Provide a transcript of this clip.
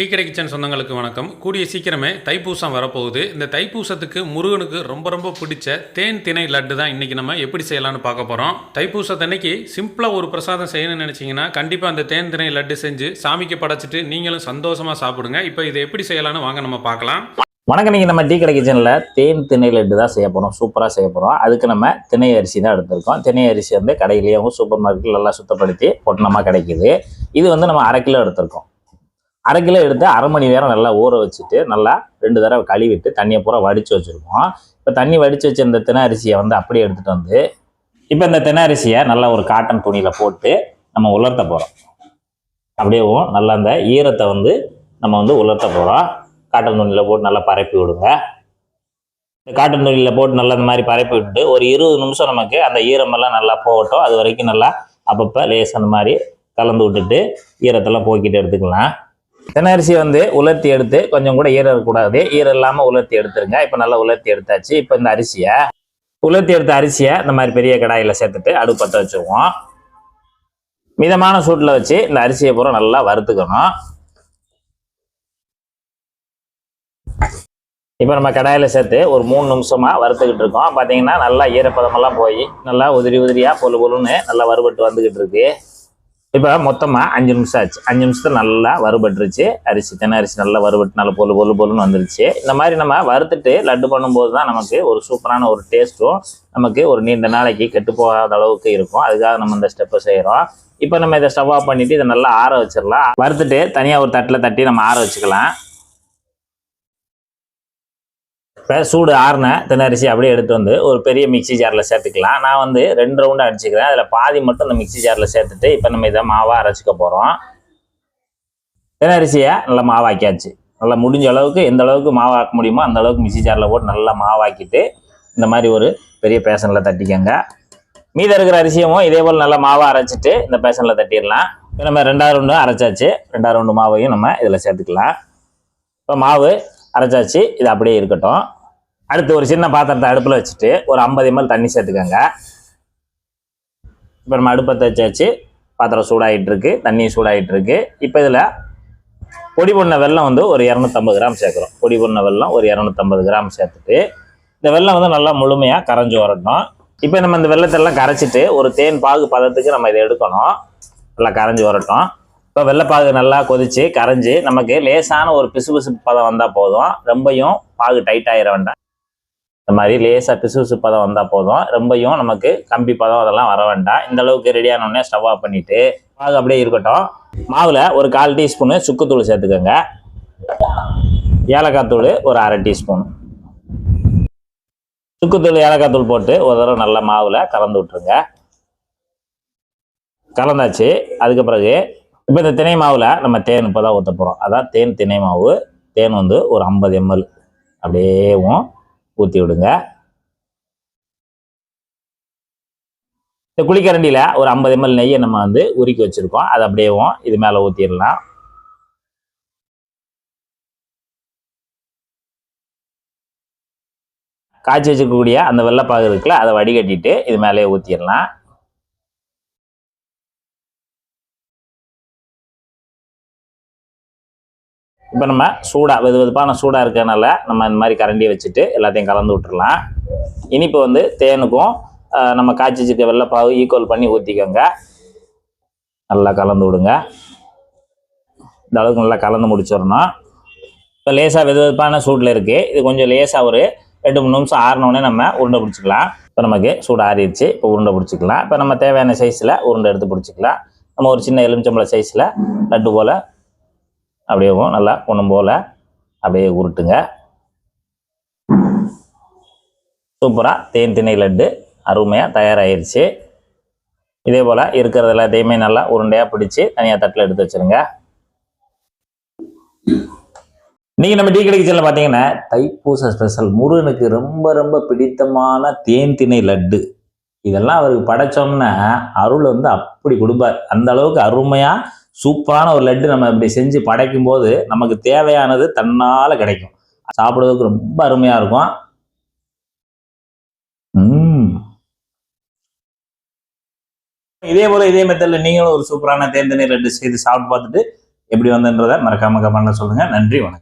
Tea கடை kitchen சொந்தங்களுக்கு வணக்கம். கூடிய சீக்கிரமே தைப்பூசம் வரப்போகுது. இந்த தைப்பூசத்துக்கு முருகனுக்கு ரொம்ப ரொம்ப பிடிச்ச தேன் திணை லட்டு தான் இன்றைக்கி நம்ம எப்படி செய்யலாம்னு பார்க்க போகிறோம் தைப்பூசத்தன்னைக்கு சிம்பிளாக ஒரு பிரசாதம் செய்யணும்னு நினச்சிங்கன்னா கண்டிப்பாக அந்த தேன் திணை லட்டு செஞ்சு சாமிக்கு படைச்சிட்டு நீங்களும் சந்தோஷமாக சாப்பிடுங்க. இப்போ இதை எப்படி செய்யலாம்னு வாங்க நம்ம பார்க்கலாம். வணக்கம். நீங்கள் நம்ம டீ கடை கிச்சனில் தேன் திணை லட்டு தான் செய்ய போகிறோம் சூப்பராக செய்ய போகிறோம் அதுக்கு நம்ம திணை அரிசி தான் எடுத்திருக்கோம். திணை அரிசி வந்து கடையிலேயும் சூப்பர் மார்க்கெட்டில் நல்லா சுத்தப்படுத்தி பொட்டணமாக கிடைக்குது. இது வந்து நம்ம அரை கிலோ எடுத்திருக்கோம். அரை கிலோ எடுத்து அரை மணி நேரம் நல்லா ஊற வச்சுட்டு நல்லா ரெண்டு தடவை கழுவிட்டு தண்ணியை பூரா வடித்து வச்சுருக்கோம் இப்போ தண்ணி வடித்து வச்சிருந்த தினரிசியை அரிசியை வந்து அப்படியே எடுத்துகிட்டு வந்து இப்போ இந்த திணை அரிசியை நல்லா ஒரு காட்டன் துணியில் போட்டு நம்ம உலர்த்த போகிறோம் அப்படியேவும் நல்லா அந்த ஈரத்தை வந்து நம்ம வந்து உலர்த்த போகிறோம் காட்டன் துணியில் போட்டு நல்லா பரப்பி விடுங்க. இந்த காட்டன் துணியில் போட்டு நல்லா இந்த மாதிரி பரப்பி விட்டு ஒரு இருபது நிமிஷம் நமக்கு அந்த ஈரமெல்லாம் நல்லா போகட்டும். அது வரைக்கும் நல்லா அப்பப்போ லேஸ் அந்த மாதிரி கலந்து விட்டுட்டு ஈரத்தெல்லாம் போக்கிட்டு எடுத்துக்கலாம். தென்னரிசி வந்து உலர்த்தி எடுத்து கொஞ்சம் கூட ஈரம் இருக்கக்கூடாது. ஈரம் இல்லாமல் உலர்த்தி எடுத்துருங்க. இப்போ நல்லா உலர்த்தி எடுத்தாச்சு. இப்போ இந்த அரிசியை உலர்த்தி எடுத்த அரிசியை இந்த மாதிரி பெரிய கடாயில் சேர்த்துட்டு அடுப்பு பற்ற வச்சுருவோம். மிதமான சூட்டில் வச்சு இந்த அரிசியை பூரா நல்லா வறுத்துக்கணும். இப்போ நம்ம கடாயில் சேர்த்து ஒரு மூணு நிமிஷமாக வறுத்துக்கிட்டு இருக்கோம். பார்த்தீங்கன்னா நல்லா ஈரப்பதமெல்லாம் போய் நல்லா உதிரி உதிரியாக பொழு பொழுன்னு நல்லா வறுபட்டு வந்துக்கிட்டு இருக்கு. இப்போ மொத்தமாக அஞ்சு நிமிஷம் ஆச்சு. அஞ்சு நிமிஷத்தில் நல்லா வறுபட்டுருச்சு. அரிசி தென்னை அரிசி நல்லா வறுபட்டு நல்லா பொழு பொழு பொழுன்னு வந்துருச்சு. இந்த மாதிரி நம்ம வறுத்துட்டு லட்டு பண்ணும்போது தான் நமக்கு ஒரு சூப்பரான ஒரு டேஸ்ட்டும் நமக்கு ஒரு நீண்ட நாளைக்கு கெட்டு போகாத அளவுக்கு இருக்கும். அதுக்காக நம்ம இந்த ஸ்டெப்பை செய்கிறோம் இப்போ நம்ம இதை ஸ்டவ் ஆஃப் பண்ணிட்டு இதை நல்லா ஆற வச்சிடலாம். வறுத்துட்டு தனியாக ஒரு தட்டில் தட்டி நம்ம ஆற வச்சுக்கலாம். இப்போ சூடு ஆறின தென்னரிசி அப்படியே எடுத்து வந்து ஒரு பெரிய மிக்ஸி ஜாரில் சேர்த்துக்கலாம். நான் வந்து ரெண்டு ரவுண்டு அடிச்சுக்கிறேன். அதில் பாதி மட்டும் இந்த மிக்ஸி ஜாரில் சேர்த்துட்டு இப்போ நம்ம இதை மாவாக அரைச்சிக்க போகிறோம் தென்னரிசியை நல்லா மாவாக்கியாச்சு. நல்லா முடிஞ்ச அளவுக்கு எந்த அளவுக்கு மாவாக்க முடியுமோ அந்த அளவுக்கு மிக்ஸி ஜாரில் போட்டு நல்லா மாவாக்கிட்டு இந்த மாதிரி ஒரு பெரிய பேசனில் தட்டிக்கங்க. மீதம் இருக்கிற அரிசியமும் இதே போல் நல்லா மாவாக அரைச்சிட்டு இந்த பேசனில் தட்டிடலாம். இப்போ நம்ம ரெண்டாவது ரவுண்டு அரைச்சாச்சு. ரெண்டாவது ரவுண்டு மாவையும் நம்ம இதில் சேர்த்துக்கலாம். இப்போ மாவு அரைச்சாச்சு. இது அப்படியே இருக்கட்டும். அடுத்து ஒரு சின்ன பாத்திரத்தை அடுப்பில் வச்சுட்டு ஒரு ஐம்பது எம்எல் தண்ணி சேர்த்துக்கோங்க. இப்போ நம்ம அடுப்பை தச்சாச்சு பாத்திரம் சூடாகிட்டு இருக்கு தண்ணியும் சூடாகிட்டு இருக்கு இப்போ இதில் பொடி பண்ண வெல்லம் வந்து ஒரு இரநூத்தம்பது கிராம் சேர்க்குறோம். பொடி பண்ண வெல்லம் ஒரு இரநூத்தம்பது கிராம் சேர்த்துட்டு இந்த வெள்ளம் வந்து நல்லா முழுமையாக கரைஞ்சி வரட்டும். இப்போ நம்ம இந்த வெள்ளத்தெல்லாம் கரைச்சிட்டு ஒரு தேன் பாகு பதத்துக்கு நம்ம இதை எடுக்கணும். நல்லா கரைஞ்சி வரட்டும். இப்போ வெள்ளைப்பாகு நல்லா கொதிச்சு கரைஞ்சி நமக்கு லேசான ஒரு பிசு பதம் வந்தால் போதும். ரொம்பையும் பாகு டைட் ஆகிட வேண்டாம். இந்த மாதிரி லேசாக பிசு பதம் வந்தால் போதும். ரொம்பையும் நமக்கு கம்பி பதம் அதெல்லாம் வர வேண்டாம். இந்த அளவுக்கு ரெடியானோடனே ஸ்டவ் ஆஃப் பண்ணிவிட்டு மாவு அப்படியே இருக்கட்டும். மாவில் ஒரு கால் டீஸ்பூனு சுக்குத்தூள் சேர்த்துக்கோங்க. ஏலக்காய் தூள் ஒரு அரை டீஸ்பூன். சுக்குத்தூள் ஏலக்காய் தூள் போட்டு ஒரு தடவை நல்லா மாவில் கலந்து விட்ருங்க கலந்தாச்சு. அதுக்கு பிறகு இப்போ இந்த திணை மாவில் நம்ம தேன் இப்போ தான் ஊற்ற போகிறோம் அதான் தேன் திணை மாவு. தேன் வந்து ஒரு ஐம்பது எம்எல். அப்படியேவும் ஊற்றி விடுங்க இந்த குளிக்கரண்டியில் ஒரு ஐம்பது எம்எல் நெய்யை நம்ம வந்து உருக்கி வச்சுருக்கோம். அது அப்படியேவும் இது மேலே ஊற்றிடலாம் காய்ச்சி வச்சுருக்கக்கூடிய அந்த வெள்ளைப்பாகு இருக்குல்ல அதை வடிகட்டிட்டு இது மேலேயே ஊற்றிடலாம் இப்போ நம்ம சூடாக வெது வெதுப்பான சூடாக இருக்கிறனால நம்ம இந்த மாதிரி கரண்டியை வச்சுட்டு எல்லாத்தையும் கலந்து விட்டுடலாம் இனிப்பு வந்து தேனுக்கும் நம்ம காய்ச்சி வச்சுருக்க வெள்ளைப்பாவு ஈக்குவல் பண்ணி ஊற்றிக்கோங்க நல்லா கலந்து விடுங்க. இந்த அளவுக்கு நல்லா கலந்து முடிச்சிடணும். இப்போ லேசாக வெது வெதுப்பான சூட்டில் இருக்குது இது கொஞ்சம் லேசாக ஒரு ரெண்டு மூணு நிமிஷம் ஆறினோடனே நம்ம உருண்டை பிடிச்சிக்கலாம். இப்போ நமக்கு சூடு ஆறிடுச்சு. இப்போ உருண்டை பிடிச்சிக்கலாம். இப்போ நம்ம தேவையான சைஸில் உருண்டை எடுத்து பிடிச்சிக்கலாம். நம்ம ஒரு சின்ன எலுமிச்சம்பழ சைஸில் லட்டு போல் அப்படியேவும் நல்லா ஒன்றும் போல். அப்படியே உருட்டுங்க. சூப்பராக தேன் திணை லட்டு அருமையாக தயாராகிருச்சு இதே போல் இருக்கிறது எல்லாத்தையுமே நல்லா உருண்டையாக பிடிச்சி தனியாக தட்டில் எடுத்து வச்சுருங்க. நீங்கள் நம்ம டீ கடை கிச்சனில் பார்த்தீங்கன்னா தைப்பூச ஸ்பெஷல் முருகனுக்கு ரொம்ப ரொம்ப பிடித்தமான தேன் திணை லட்டு. இதெல்லாம் அவருக்கு படைச்சோம்னா அருள் வந்து அப்படி கொடுப்பார். அந்த அளவுக்கு அருமையாக சூப்பரான ஒரு லட்டு நம்ம இப்படி செஞ்சு படைக்கும் போது நமக்கு தேவையானது தன்னால கிடைக்கும். சாப்பிடுறதுக்கு ரொம்ப அருமையா இருக்கும். இதே போல இதே மெத்தடில் நீங்களும் ஒரு சூப்பரான தேர்ந்தெண்ணெய் லட்டு செய்து சாப்பிட்டு பார்த்துட்டு எப்படி வந்ததுன்றதை மறக்காம கமெண்ட்ல சொல்லுங்க. நன்றி வணக்கம்.